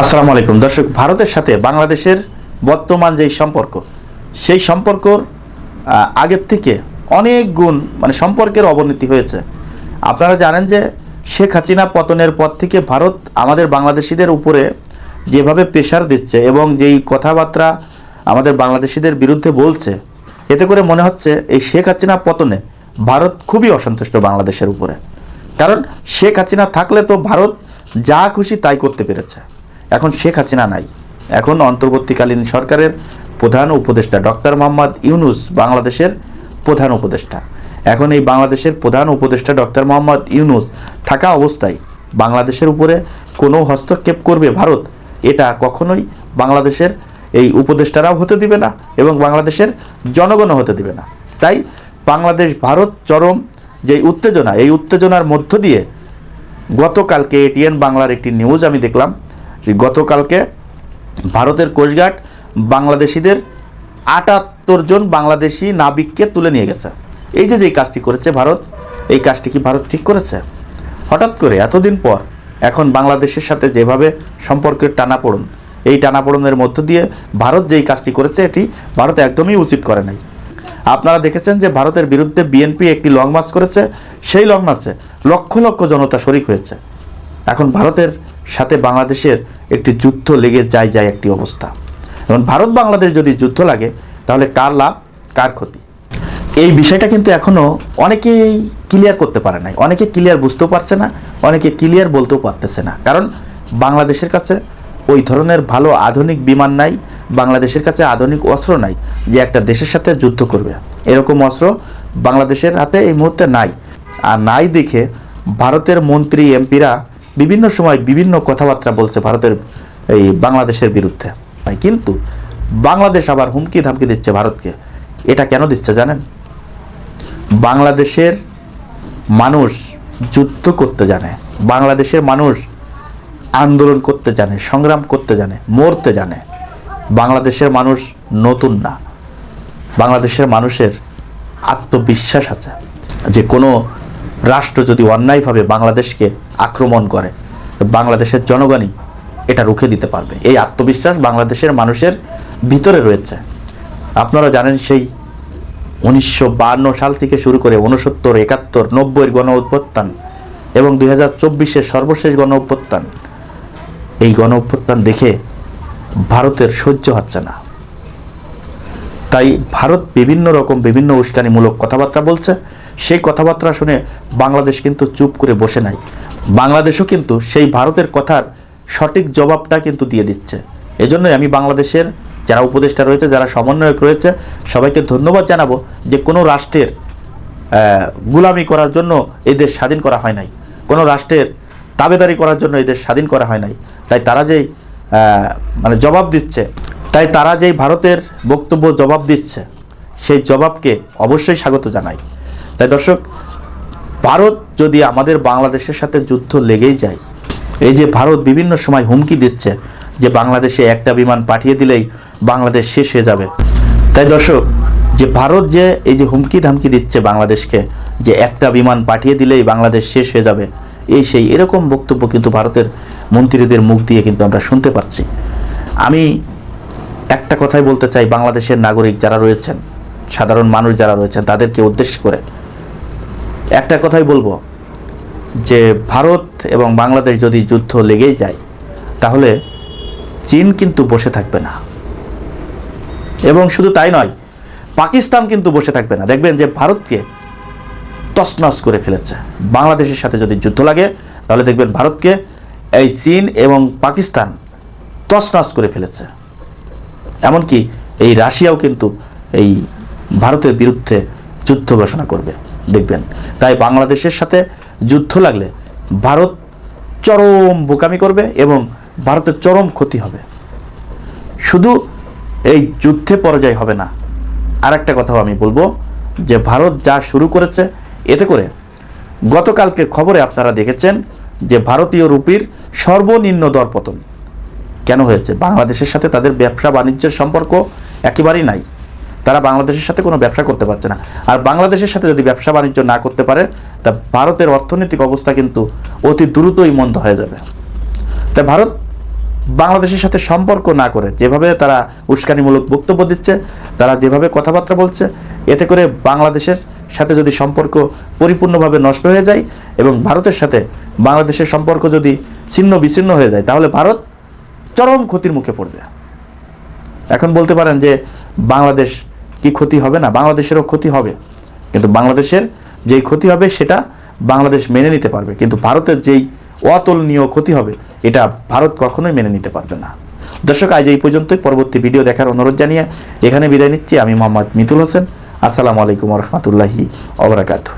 আসসালামু আলাইকুম। দর্শক, ভারতের সাথে বাংলাদেশের বর্তমান যেই সম্পর্ক, সেই সম্পর্কর আগের থেকে অনেক গুণ মানে সম্পর্কের অবনতি হয়েছে। আপনারা জানেন যে শেখ হাসিনা পতনের পর থেকে ভারত আমাদের বাংলাদেশিদের উপরে যেভাবে প্রেশার দিচ্ছে এবং যেই কথাবার্তা আমাদের বাংলাদেশিদের বিরুদ্ধে বলছে, এতে করে মনে হচ্ছে এই শেখ হাসিনা পতনে ভারত খুবই অসন্তুষ্ট বাংলাদেশের উপরে। কারণ শেখ হাসিনা থাকলে তো ভারত যা খুশি তাই করতে পেরেছে। এখন শেখ হাসিনা নাই। এখন অন্তর্বর্তীকালীন সরকারের প্রধান উপদেষ্টা ডক্টর মোহাম্মদ ইউনুস বাংলাদেশের প্রধান উপদেষ্টা। এখন এই বাংলাদেশের প্রধান উপদেষ্টা ডক্টর মোহাম্মদ ইউনুস থাকা অবস্থায় বাংলাদেশের উপরে কোনো হস্তক্ষেপ করবে ভারত, এটা কখনোই বাংলাদেশের এই উপদেষ্টারাও হতে দিবে না এবং বাংলাদেশের জনগণও হতে দিবে না। তাই বাংলাদেশ, ভারত চরম যে উত্তেজনা, এই উত্তেজনার মধ্য দিয়ে গতকালকে এটিএন বাংলার একটি নিউজ আমি দেখলাম যে গতকালকে ভারতের কোস্টগার্ড বাংলাদেশিদের আটাত্তর জন বাংলাদেশি নাবিককে তুলে নিয়ে গেছে। এই যে যেই কাজটি করেছে ভারত, এই কাজটি কি ভারত ঠিক করেছে? হঠাৎ করে এতদিন পর এখন বাংলাদেশের সাথে যেভাবে সম্পর্কের টানাপোড়ন, এই টানাপোড়নের মধ্য দিয়ে ভারত যেই কাজটি করেছে, এটি ভারত একদমই উচিত করে নাই। আপনারা দেখেছেন যে ভারতের বিরুদ্ধে বিএনপি একটি লং মার্চ করেছে, সেই লং মার্চে লক্ষ লক্ষ জনতা শরিক হয়েছে। এখন ভারতের সাথে বাংলাদেশের একটি যুদ্ধ লেগে যায় যায় একটি অবস্থা। এবং ভারত বাংলাদেশ যদি যুদ্ধ লাগে, তাহলে কার লাভ? কার ক্ষতি? এই বিষয়টা কিন্তু এখনও অনেকেই ক্লিয়ার করতে পারে নাই। অনেকে ক্লিয়ার বুঝতেও পারছে না, অনেকে ক্লিয়ার বলতেও পারতেছে না। কারণ বাংলাদেশের কাছে ওই ধরনের ভালো আধুনিক বিমান নাই, বাংলাদেশের কাছে আধুনিক অস্ত্র নাই, যে একটা দেশের সাথে যুদ্ধ করবে। এরকম অস্ত্র বাংলাদেশের হাতে এই মুহূর্তে নাই। আর নাই দেখে ভারতের মন্ত্রী এমপিরা বিভিন্ন সময় বিভিন্ন কথাবার্তা বলছে ভারতের এই বাংলাদেশের বিরুদ্ধে। কিন্তু বাংলাদেশ আবার হুমকি ধামকি দিচ্ছে ভারতকে। এটা কেন দিচ্ছে জানেন? বাংলাদেশের মানুষ যুদ্ধ করতে জানে, বাংলাদেশের মানুষ আন্দোলন করতে জানে, সংগ্রাম করতে জানে, মরতে জানে। বাংলাদেশের মানুষ নতুন না। বাংলাদেশের মানুষের আত্মবিশ্বাস আছে যে কোনো রাষ্ট্র যদি অন্যায়ভাবে বাংলাদেশকে আক্রমণ করে, বাংলাদেশের জনগণই এটা রুখে দিতে পারবে। এই আত্মবিশ্বাস বাংলাদেশের মানুষের ভিতরে রয়েছে। আপনারা জানেন সেই উনিশশো সাল থেকে শুরু করে উনসত্তর একাত্তর, নব্বইয়ের গণ অভ্যুত্থান এবং দুই হাজার চব্বিশের সর্বশেষ গণ অভ্যুত্থান, এই গণ অভ্যুত্থান দেখে ভারতের সহ্য হচ্ছে না। তাই ভারত বিভিন্ন রকম বিভিন্ন উস্কানিমূলক কথাবার্তা বলছে। সেই কথাবার্তা শুনে বাংলাদেশ কিন্তু চুপ করে বসে নাই। বাংলাদেশও কিন্তু সেই ভারতের কথার সঠিক জবাবটা কিন্তু দিয়ে দিচ্ছে। এজন্যই আমি বাংলাদেশের যারা উপদেষ্টা রয়েছে, যারা সমন্বয়ক রয়েছে, সবাইকে ধন্যবাদ জানাব যে কোনো রাষ্ট্রের গুলামি করার জন্য এই দেশ স্বাধীন করা হয় নাই। কোনো রাষ্ট্রের তাবেদারি করার জন্য এই দেশ স্বাধীন করা হয় নাই। তাই তারা যেই মানে জবাব দিচ্ছে, তাই তারা যেই ভারতের বক্তব্য জবাব দিচ্ছে, সেই জবাবকে অবশ্যই স্বাগত জানাই। তাই দর্শক, ভারত যদি আমাদের বাংলাদেশের সাথে যুদ্ধ লেগেই যায়, এই যে ভারত বিভিন্ন সময় হুমকি দিচ্ছে যে বাংলাদেশে একটা বিমান পাঠিয়ে দিলেই বাংলাদেশ শেষ হয়ে যাবে। তাই দর্শক, যে ভারত যে এই যে হুমকি ধামকি দিচ্ছে বাংলাদেশকে, যে একটা বিমান পাঠিয়ে দিলেই বাংলাদেশ শেষ হয়ে যাবে, এই সেই এরকম বক্তব্য কিন্তু ভারতের মন্ত্রীদের মুখ দিয়ে কিন্তু আমরা শুনতে পাচ্ছি। আমি একটা কথাই বলতে চাই, বাংলাদেশের নাগরিক যারা রয়েছেন, সাধারণ মানুষ যারা রয়েছেন, তাদেরকে উদ্দেশ্য করে একটা কথাই বলব, যে ভারত এবং বাংলাদেশ যদি যুদ্ধ লেগেই যায়, তাহলে চীন কিন্তু বসে থাকবে না। এবং শুধু তাই নয়, পাকিস্তান কিন্তু বসে থাকবে না। দেখবেন যে ভারতকে তছনছ করে ফেলেছে। বাংলাদেশের সাথে যদি যুদ্ধ লাগে, তাহলে দেখবেন ভারতকে এই চীন এবং পাকিস্তান তছনছ করে ফেলেছে। এমনকি এই রাশিয়াও কিন্তু এই ভারতের বিরুদ্ধে যুদ্ধ ঘোষণা করবে। দেখবেন। তাই বাংলাদেশের সাথে যুদ্ধ লাগলে ভারত চরম বোকামি করবে এবং ভারতের চরম ক্ষতি হবে। শুধু এই যুদ্ধে পরাজয় হবে না। আর একটা কথাও আমি বলব যে ভারত যা শুরু করেছে, এতে করে গতকালকে খবরে আপনারা দেখেছেন যে ভারতীয় রুপির সর্বনিম্ন দর পতন কেন হয়েছে? বাংলাদেশের সাথে তাদের ব্যবসা বাণিজ্যের সম্পর্ক একেবারেই নাই। তারা বাংলাদেশের সাথে কোনো ব্যবসা করতে পারছে না। আর বাংলাদেশের সাথে যদি ব্যবসা বাণিজ্য না করতে পারে, তা ভারতের অর্থনৈতিক অবস্থা কিন্তু অতি দ্রুতই মন্দ হয়ে যাবে। তাই ভারত বাংলাদেশের সাথে সম্পর্ক না করে যেভাবে তারা উস্কানিমূলক বক্তব্য দিচ্ছে, তারা যেভাবে কথাবার্তা বলছে, এতে করে বাংলাদেশের সাথে যদি সম্পর্ক পরিপূর্ণভাবে নষ্ট হয়ে যায় এবং ভারতের সাথে বাংলাদেশের সম্পর্ক যদি ছিন্ন বিচ্ছিন্ন হয়ে যায়, তাহলে ভারত চরম ক্ষতির মুখে পড়বে। এখন বলতে পারেন যে বাংলাদেশ কি ক্ষতি হবে না? বাংলাদেশেরও ক্ষতি হবে। কিন্তু বাংলাদেশের যেই ক্ষতি হবে, সেটা বাংলাদেশ মেনে নিতে পারবে। কিন্তু ভারতের যেই অতুলনীয় ক্ষতি হবে, এটা ভারত কখনোই মেনে নিতে পারবে না। দর্শক, আজ এই পর্যন্তই। পরবর্তী ভিডিও দেখার অনুরোধ জানিয়ে এখানে বিদায় নিচ্ছি। আমি মোহাম্মদ মিতুল হোসেন। আসসালামু আলাইকুম রহমতুল্লাহি অবরাকাতু